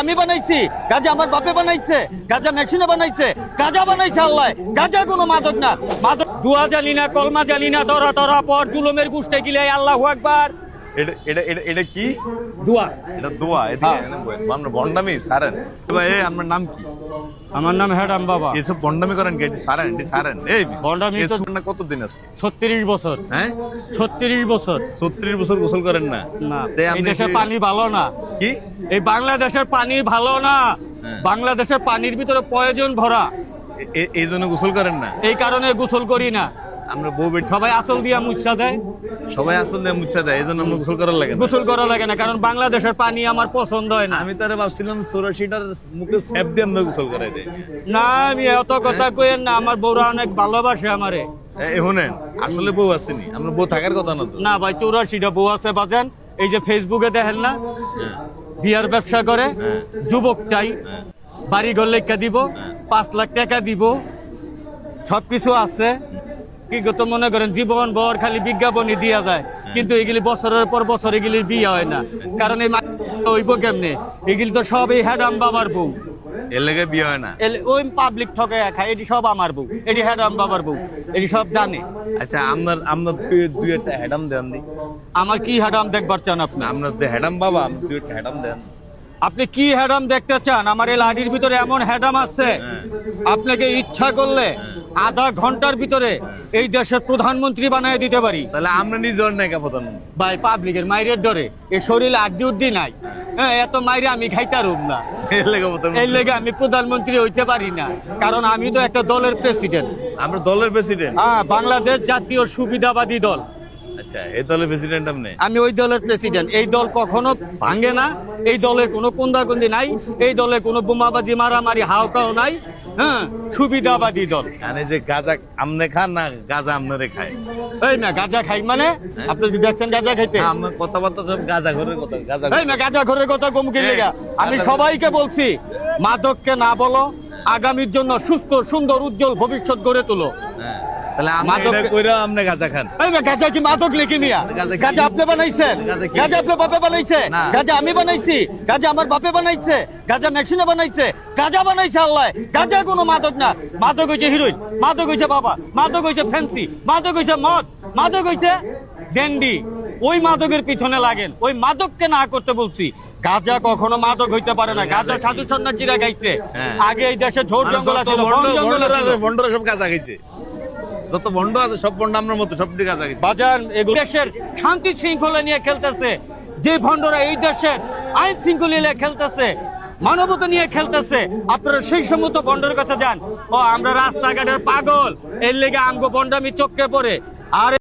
আমি বানাইছি? গাঁজা আমার বাপে বানাইছে? গাঁজা মেশিনে বানাইছে? গাঁজা বানাইছে আল্লাহ। গাঁজা কোনো মাদক না। মাদক দুয়া জানি না কলমা জানি না দরা দরা পর জুলুমের গুষ্টে গিলে আল্লাহ আকবার। এটা এটা এটা এটা কি? দুয়া। এটা দোয়া এদিকে আমরা বন্ডামি সারেন। ভাই আপনার নাম কি? আমার নাম হ্যাডাম বাবা। এসব বন্ডামি করেন কি? সারেন এটি সারেন। এই বন্ডামি তো- এসব না কতদিন আছে? ছত্রিশ বছর। হ্যাঁ? ছত্রিশ বছর। ছত্রিশ বছর গোসল করেন না? না। এই দেশের পানি ভালো না। কি? এই বাংলাদেশের পানি ভালো না। হ্যাঁ। বাংলাদেশের পানির ভিতরে প্রয়োজন ভরা। এই জন্য গোসল করেন না? এই কারণে গোসল করি না। আমরা বউ বেটি সবাই আচল দিয়া মুচ্ছা দেয় সবাই আসলে মুচ্ছা দেয় এই জন্য আমরা গোসল করার লাগে না। গোসল করা লাগে না কারণ বাংলাদেশের পানি আমার পছন্দ হয় না আমি তারে ভাবছিলাম চৌরাশিটার মুখে স্যাপ দিয়ে আমরা গোসল করাই দেয় না আমি এত কথা কইেন না আমার বউরা অনেক ভালোবাসে আমারে এ শুনেন আসলে বউ আসেনি আমরা বউ থাকার কথা না তো না ভাই চৌরাশিটা বউ আছে বাজেন এই যে ফেসবুকে দেখেন না হ্যাঁ, বিয়ার ব্যবসা করে হ্যাঁ। যুবক চাই হ্যাঁ। বাড়ি ঘর লেখা দিব হ্যাঁ। পাঁচ লাখ টাকা দিব সবকিছু আছে কি তো মনে করেন জীবন বর খালি বিজ্ঞাপনই দিয়া যায়। কিন্তু এগুলি বছরের পর বছর এগুলির বিয়ে হয় না। কারণ এই হইব কেমনে? এগুলি তো সব এই হ্যাডাম বাবার বউ। এর লেগে বিয়ে হয় না? ওই পাবলিক ঠকে খায় এটি সব আমার বউ। এটি হ্যাডাম বাবার বউ। এটি সব জানে। আচ্ছা আপনার আপনার দুই দুই একটা হ্যাডাম দেন দি। আমার কি হ্যাডাম দেখবার চান আপনি? আপনার হ্যাডাম বাবা আপনি দুই একটা হ্যাডাম দেন। আপনি কি হ্যাডাম দেখতে চান? আমার এই লাঠির ভিতরে এমন হ্যাডাম আছে। আপনাকে ইচ্ছা করলে আধা ঘণ্টার ভিতরে এই দেশের প্রধানমন্ত্রী বানিয়ে দিতে পারি। তাহলে আমরা নিজের নাইকা প্রধানমন্ত্রী। ভাই পাবলিকের মাইরের ধরে। এই শরীরে আড্ডি উড্ডি নাই। হ্যাঁ এত মাইরে আমি খাইতারুম না। এই লেগে আমি প্রধানমন্ত্রী হইতে পারি না। কারণ আমি তো একটা দলের প্রেসিডেন্ট আমরা দলের প্রেসিডেন্ট হ্যাঁ বাংলাদেশ জাতীয় সুবিধাবাদী দল। আচ্ছা এই দলের প্রেসিডেন্ট আপনি? আমি ওই দলের প্রেসিডেন্ট এই দল কখনো ভাঙে না। এই দলে কোনো কুন্দাকুন্দি নাই। এই দলে কোনো বোমাবাজি মারামারি হাওকাও নাই। হ্যাঁ সুবিধাবাদী দল। মানে যে গাজা আমনে খান না গাজা আমনারে খায়? এই না গাঁজা খাই মানে? আপনি কি দেখছেন গাঁজা খাইতে। না, আমার কথাবার্তা সব গাজা ঘরের কথা গাজা এই না গাঁজা ঘরের কথা কমকে লেগা? আমি সবাইকে বলছি মাদককে না বলো আগামীর জন্য সুস্থ সুন্দর উজ্জ্বল ভবিষ্যৎ গড়ে তোলো। হ্যাঁ। তাহলে মাদক- কইরা আপনি গাজা খান। এই না কি মাদক লিখি মিয়া গাঁজা আপনি বানাইছেন? গাঁজা আপনার বাপে বানাইছে? না। আমি বানাইছি? গাঁজা আমার বাপে বানাইছে? গাঁজা মেশিনে বানাইছে? গাঁজা বানাইছে আল্লাহ। গাঁজা কোনো মাদক না। মাদক হইছে হিরোইন মাদক হইছে বাবা মাদক হইছে ফ্যান্সি মাদক হইছে মদ মাদক হইছে ড্যান্ডি ওই মাদকের পিছনে লাগেন। ওই মাদককে না করতে বলছি। গাঁজা কখনো মাদক হইতে পারে না। গাঁজা সাধু সন্ন্যাসীরা গাইছে। হ্যাঁ। আগে এই দেশে ঝোড় জঙ্গল আছে জঙ্গল সব গাজা খাইছে। যত বন্ড আছে, সব বন্ড আমরা মতো, সব ঠিক আছে। বাজার দেশের শান্তি শৃঙ্খলা নিয়ে খেলতেছে। যে ভণ্ডরা এই দেশের আইন শৃঙ্খলা নিয়ে খেলতেছে, মানবতা নিয়ে খেলতেছে, আপনারা সেই সমস্ত বন্ডের কাছে যান। ও, আমরা রাস্তাঘাটের পাগল, এর লেগে আমগো বন্ডামি চোখে পড়ে। আর